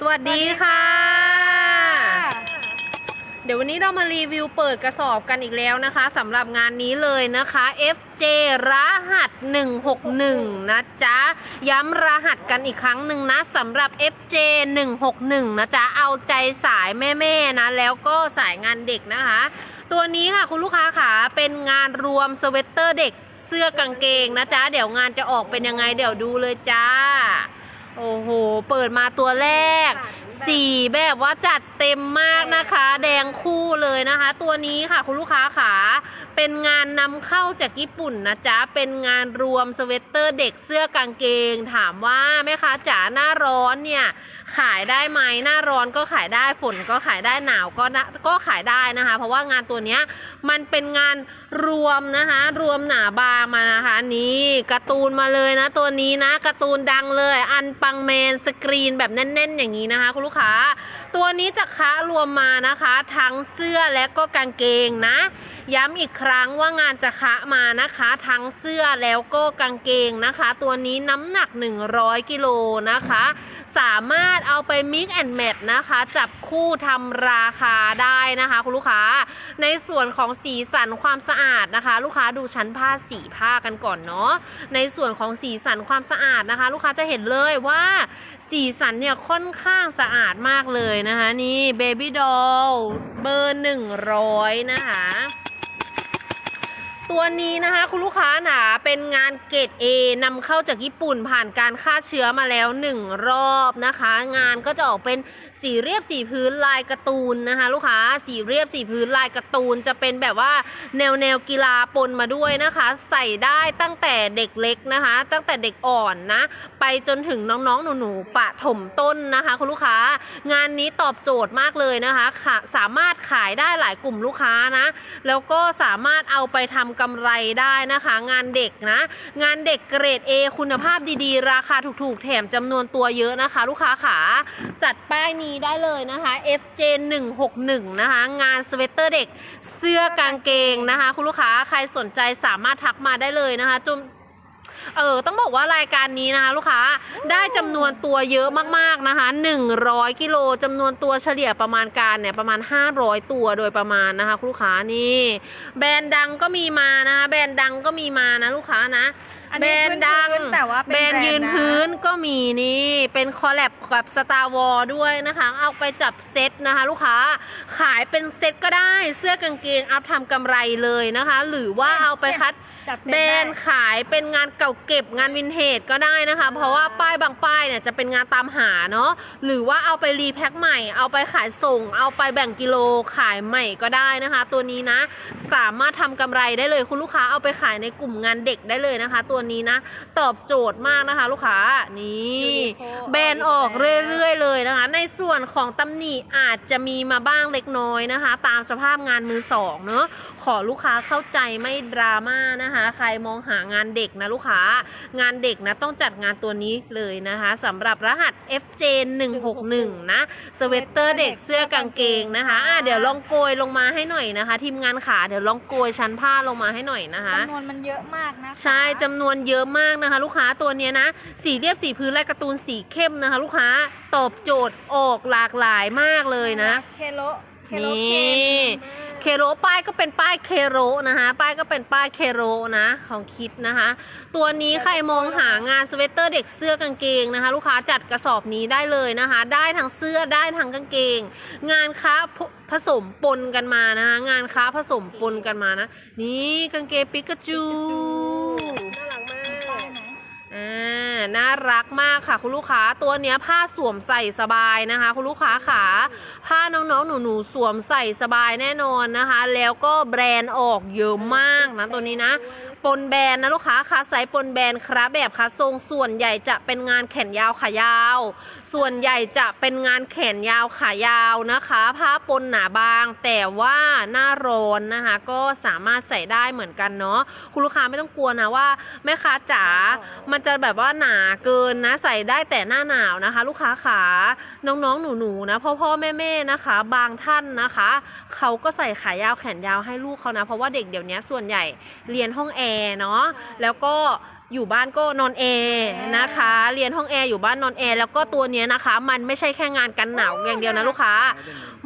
สวัสดีค่ะ เดี๋ยววันนี้เรามารีวิวเปิดกระสอบกันอีกแล้วนะคะสำหรับงานนี้เลยนะคะ FJ รหัส 161 นะจ๊ะ ย้ำรหัสกันอีกครั้งหนึ่งนะสำหรับ FJ 161 นะจ๊ะ เอาใจสายแม่ๆนะ แล้วก็สายงานเด็กนะคะตัวนี้ค่ะคุณลูกค้าค่ะเป็นงานรวมสเวตเตอร์เด็กเสื้อกางเกงนะจ๊ะ เดี๋ยวงานจะออกเป็นยังไงเดี๋ยวดูเลยจ้า โอ้โห เปิดมาตัวแรก สีแบบว่าจัดเต็มมากนะคะ แด งคู่เลยนะคะ ตัวนี้ค่ะคุณลูกค้าขาเป็นงานนำเข้าจากญี่ปุ่นนะจ๊ะ เป็นงานรวมสเวตเตอร์เด็กเสื้อกางเกง ถามว่าแม่ค้าจ๋าหน้าร้อนเนี่ยขายได้ไหมหน้าร้อนก็ขายได้ฝนก็ขายได้หนาวก็นะก็ขายได้นะคะ เพราะว่างานตัวนี้มันเป็นงานรวมนะคะ รวมหนาบางมานะคะนี่การ์ตูนมาเลยนะตัวนี้นะการ์ตูนดังเลย อันปังแมนสกรีนแบบแน่น ๆ อย่างนี้นะคะ คุณลูกค้า ตัวนี้จะค้ารวมมานะคะทั้งเสื้อและก็กางเกงนะ ย้ำอีกครั้งว่างานจะคะมานะคะ ทั้งเสื้อแล้วก็กางเกงนะคะ ตัวนี้น้ำหนัก 100 กิโลนะคะ สามารถเอาไปมิกแอนด์แมทนะคะ จับคู่ทำราคาได้นะคะคุณลูกค้า ในส่วนของสีสันความสะอาดนะคะ ลูกค้าดูชั้นผ้าสีผ้ากันก่อนเนาะในส่วนของสีสันความสะอาดนะคะ ลูกค้าจะเห็นเลยว่าสีสันเนี่ยค่อนข้างสะอาดมากเลยนะคะ นี่ Baby Doll เบอร์100นะคะ ตัวนี้นะคะคุณลูกค้าหนาเป็นงานเกรด A นำเข้าจากญี่ปุ่นผ่านการฆ่าเชื้อมาแล้ว 1 รอบนะคะ งานก็จะออกเป็นสีเรียบสีพื้นลายการ์ตูนนะคะ ลูกค้าสีเรียบสีพื้นลายการ์ตูน จะเป็นแบบว่าแนวแนวกีฬาปนมาด้วยนะคะ ใส่ได้ตั้งแต่เด็กเล็กนะคะ ตั้งแต่เด็กอ่อนนะ ไปจนถึงน้องๆหนูๆปะถมต้นนะคะ คุณลูกค้างานนี้ตอบโจทย์มากเลยนะคะค่ะสามารถขายได้หลายกลุ่มลูกค้านะแล้วก็สามารถเอาไปทำกำไรได้นะคะ งานเด็กนะ งานเด็กเกรด A คุณภาพดีๆ ราคาถูกๆ แถมจำนวนตัวเยอะนะคะ ลูกค้าขาจัดป้ายนี้ได้เลยนะคะ FJ 161นะคะ งานสเวตเตอร์เด็กเสื้อกางเกงนะคะ คุณลูกค้าใครสนใจสามารถทักมาได้เลยนะคะจุม เออต้องบอกว่ารายการนี้นะคะลูกค้าได้จำนวนตัวเยอะมากๆนะคะ100กิโลจำนวนตัวเฉลี่ยประมาณการเนี่ยประมาณ 500 ตัวโดยประมาณนะคะคุณลูกค้านี่ แบรนด์ดังก็มีมานะคะแบรนด์ดังก็มีมานะลูกค้านะอันแบรนี้นด์ดังพื้นๆแต่ว่าเป็นแบรนด์ยืนแบรนด์นะพื้นก็มีนี่ เป็นคอลแลบกับ Star w a r ด้วยนะคะ เอาไปจับเซตนะคะ ลูกค้าขายเป็นเซตก็ได้เสื้อกางเกงอัพทำกำไรเลยนะคะ หรือว่าเอาไปคัด จับเซ็ตแบรได้นด์ขายเป็นงานเก่าเก็บงานวินเทจก็ได้นะคะ เพราะว่าป้ายบางป้ายเนี่ยจะเป็นงานตามหาเนาะหรือว่าเอาไปรีแพ็คใหม่ เอาไปขายส่ง เอาไปแบ่งกิโลขายใหม่ก็ได้นะคะ ตัวนี้นะ สามารถทำกำไรได้เลยคุณลูกค้าเอาไปขายในกลุ่มงานเด็กได้เลยนะคะ ตัวนี้นะ ตอบโจทย์มากนะคะ ลูกค้านี่แบรนด์ออกเรื่อยๆเลยนะคะ ในส่วนของตำหนิอาจจะมีมาบ้างเล็กน้อยนะคะ ตามสภาพงานมือสองเนาะขอลูกค้าเข้าใจไม่ดราม่านะคะ ใครมองหางานเด็กนะลูกค้างานเด็กนะต้องจัดงานตัวนี้เลยนะคะสำหรับรหัส FJ 161นะสเวตเตอร์เด็กเสื้อกางเกงนะคะอะเดี๋ยวลองโกยลงมาให้หน่อยนะคะ ทีมงานขาเดี๋ยวลองโกยชั้นผ้าลงมาให้หน่อยนะคะจำนวนมันเยอะมากนะคะใช่จำนวนเยอะมากนะคะ ลูกค้าตัวเนี้ยนะ สีเรียบสีพื้นลายการ์ตูนสีเข้มนะคะ ลูกค้าตอบโจทย์ออกหลากหลายมากเลยนะ เคโลเคโลนี่เคนเคโรป้ายก็เป็นป้ายเคโรนะคะป้ายก็เป็นป้ายเคโรนะของคิดนะคะ ตัวนี้ใครมองหางานสเวตเตอร์เด็กเสื้อกางเกงนะคะ ลูกค้าจัดกระสอบนี้ได้เลยนะคะ ได้ทั้งเสื้อได้ทั้งกางเกง งานค้าผผสมปนกันมานะคะงานค้าผสมปนกันมานะ นี่กางเกงปิกาจู น่ารักมาก ป้ายไหน อ่าน่ารักมากค่ะ คุณลูกค้าตัวเนี้ยผ้าสวมใส่สบายนะคะ คุณลูกค้าขาผ้าน้องๆหนูๆสวมใส่สบายแน่นอนนะคะ แล้วก็แบรนด์ออกเยอะมากนะตัวนี้นะ ปนแบรนด์นะลูกค้าคะไซส์ปนแบรนด์ครับแบบคะทรงส่วนใหญ่จะเป็นงานแขนยาวขายาว ส่วนใหญ่จะเป็นงานแขนยาวขายาวนะคะ ผ้าปนหนาบาง แต่ว่าหน้าร้อนนะคะ ก็สามารถใส่ได้เหมือนกันเนาะคุณลูกค้าไม่ต้องกลัวนะว่าแม่ค้าจ๋ามันจะแบบว่าหนาเกินนะใส่ได้แต่หน้าหนาวนะคะ ลูกค้าขาน้องๆหนูๆนะพ่อพ่อแม่แม่ๆนะคะ บางท่านนะคะ เขาก็ใส่ขายาวแขนยาวให้ลูกเขานะ เพราะว่าเด็กเดี๋ยวนี้ส่วนใหญ่เรียนห้องแอร์เนาะแล้วก็อยู่บ้านก็นอนแอร์นะคะ เรียนห้องแอร์อยู่บ้านนอนแอร์แล้วก็ตัวเนี้ยนะคะ มันไม่ใช่แค่งานกันหนาวอย่างเดียวนะลูกค้า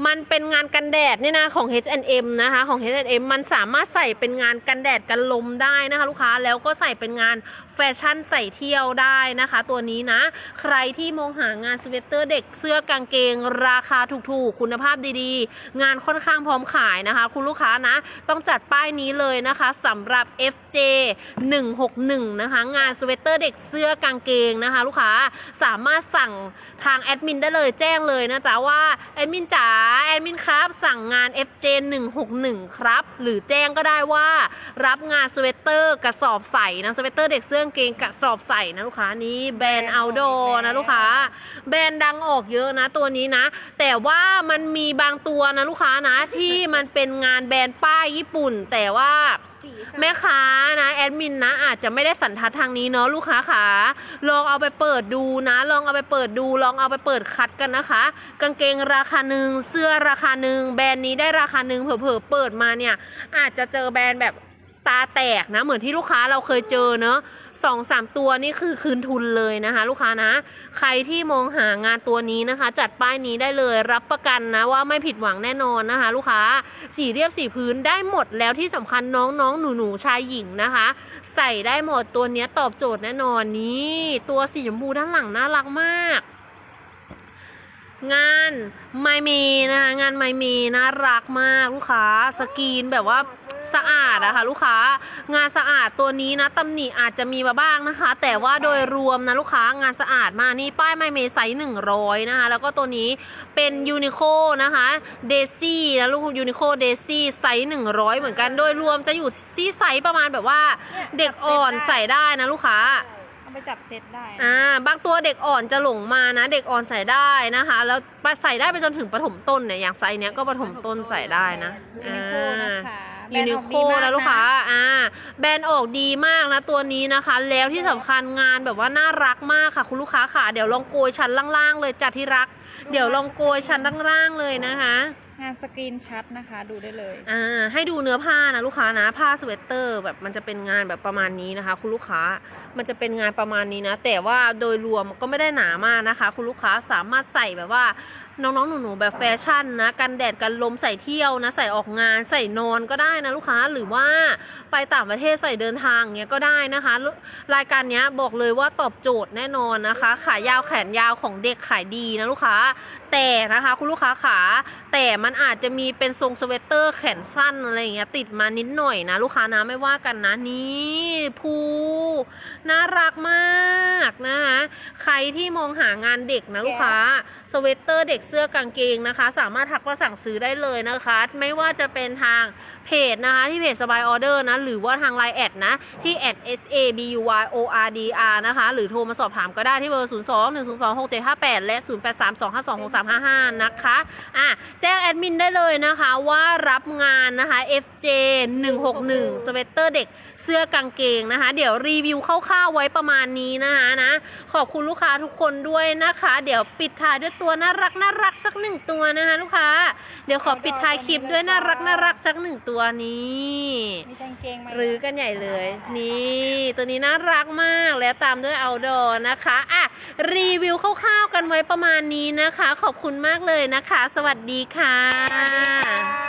มันเป็นงานกันแดดเนี่ยนะของ H&M นะคะของ H&M มันสามารถใส่เป็นงานกันแดดกันลมได้นะคะ ลูกค้าแล้วก็ใส่เป็นงาน ฟชั่นใส่เที่ยวได้นะคะ ตัวนี้นะ ใครที่มองหางานสเวตเตอร์เด็กเสื้อกางเกง ราคาถูกๆ คุณภาพดีๆ งานค่อนข้างพร้อมขายนะคะ คุณลูกค้านะ ต้องจัดป้ายนี้เลยนะคะสำหรับ FJ 161นะคะ งานสเวตเตอร์เด็กเสื้อกางเกงนะคะ ลูกค้าสามารถสั่งทางแอดมินได้เลยแจ้งเลยนะจ๊ะว่าแอดมินจ๋าแอดมินครับ สั่งงาน FJ 161ครับ หรือแจ้งก็ได้ว่า รับงานสเวตเตอร์กระสอบใส่นะสเวตเตอร์เด็กเสื้อางเกงกระสอบใส่นะลูกค้านี้แบรนด์เอาโดนะลูกค้า แบรนด์ดังออกเยอะนะตัวนี้นะ แต่ว่ามันมีบางตัวนะลูกค้านะ ที่มันเป็นงานแบรนด์ป้ายญี่ปุ่น แต่ว่าแม่ค้านะแอดมินนะอาจจะไม่ได้สันทัดทางนี้เนาะลูกค้าขาลองเอาไปเปิดดูนะ ลองเอาไปเปิดดู ลองเอาไปเปิดคัดกันนะคะ กางเกงราคาหนึ่งเสื้อราคาหนึ่งแบรนด์นี้ได้ราคาหนึ่งเผลอๆเปิดมาเนี่ย อาจจะเจอแบรนด์แบบตาแตกนะเหมือนที่ลูกค้าเราเคยเจอเนาะ สองสามตัวนี่คือคืนทุนเลยนะคะ ลูกค้านะ ใครที่มองหางานตัวนี้นะคะ จัดป้ายนี้ได้เลยรับประกันนะว่าไม่ผิดหวังแน่นอนนะคะ ลูกค้าสีเรียบสีพื้นได้หมดแล้วที่สำคัญน้องๆหนูๆชายหญิงนะคะ ใส่ได้หมดตัวนี้ตอบโจทย์แน่นอนนี่ตัวสีชมพูด้านหลังน่ารักมากงานไมเมนะคะงานไมเมน่ารักมากลูกค้า สกรีนแบบว่า สะอาดอะค่ะลูกค้างานสะอาดตัวนี้นะตำหนิอาจจะมีมาบ้างนะคะ แต่ว่าโดยรวมนะลูกค้างานสะอาดมากนี่ป้ายไมเมไซส์หนึ่งร้อยนะคะ แล้วก็ตัวนี้เป็นยูนิโคนะคะเดซี่นะลูกยูนิโคเดซี่ไซส์หนึ่งร้อยเหมือนกันโดยรวมจะอยู่ที่ไซส์ประมาณแบบว่าเด็กอ่อนใส่ได้นะลูกค้าเอาไปจับเซตได้นะอ่าบางตัวเด็กอ่อนจะหลงมานะ เด็กอ่อนใส่ได้นะคะ แล้วใส่ได้ไปจนถึงประถมต้นเนี่ยอย่างไซส์เนี้ยก็ประถมต้นใส่ได้นะยูนิโคนะคะ แบรยูนด์นิออกโคดีมากนะลูกค้าอ่าแบรนด์ออกดีมากนะตัวนี้นะคะ แล้วที่สำคัญงานแบบว่าน่ารักมากค่ะ คุณลูกค้าค่ะ เดี๋ยวลองโกยชั้นล่างๆ เลยจัดที่รัก เดี๋ยวลองโกยชั้นล่างๆเลยนะคะ งานสกรีนชัดนะคะ ดูได้เลย อ่าให้ดูเนื้อผ้านะลูกค้านะผ้าสเวตเตอร์แบบมันจะเป็นงานแบบประมาณนี้นะคะ คุณลูกค้ามันจะเป็นงานประมาณนี้นะ แต่ว่าโดยรวมก็ไม่ได้หนามากนะคะ คุณลูกค้าสามารถใส่แบบว่า น้องๆหนูๆแบบแฟชั่นนะกันแดดกันลมใส่เที่ยวนะ ใส่ออกงานใส่นอนก็ได้นะลูกค้าหรือว่าไปต่างประเทศใส่เดินทางเงี้ยก็ได้นะคะ รายการนี้บอกเลยว่าตอบโจทย์แน่นอนนะคะ ขายาวแขนยาวของเด็กขายดีนะลูกค้า แต่นะคะคุณลูกค้าขาแต่มันอาจจะมีเป็นทรงสเวตเตอร์แขนสั้นอะไรเงี้ยติดมานิดหน่อยนะ ลูกค้านะไม่ว่ากันนะนี่ภูน่ารักมากนะคะใครที่มองหางานเด็กนะลูกค้าสเวตเตอร์เด็กเสื้อกางเกงนะคะ สามารถทักมาสั่งซื้อได้เลยนะคะ ไม่ว่าจะเป็นทางเพจนะคะที่เพจสบายออเดอร์นะหรือว่าทางไลน์แอดนะที่แอด s a b u y o r d r นะคะหรือโทรมาสอบถามก็ได้ที่เบอร์ 0 2 1 0 2 6 7 5 8 และ 0 8 3 2 5 2 6 3 5 5 นะคะอะแจ้งแอดมินได้เลยนะคะว่ารับงานนะคะ FJ 161สเวตเตอร์เด็กเสื้อกางเกงนะคะ เดี๋ยวรีวิวคร่าวๆไว้ประมาณนี้นะคะนะขอบคุณลูกค้าทุกคนด้วยนะคะ เดี๋ยวปิดท้ายด้วยตัวน่ารักน่ารักรักสักหนึ่งตัวนะคะลูกค้า เดี๋ยวขอปิดท้ายคลิปด้วยน่ารักน่ารักสักหนึ่งตัวนี้มีกางเกงไหมหรือกันใหญ่เลย นี่ตัวนี้น่ารักมากแล้วตามด้วยเอาดอนะคะอะรีวิวคร่าวๆกันไว้ประมาณนี้นะคะ ขอบคุณมากเลยนะคะ สวัสดีค่ะ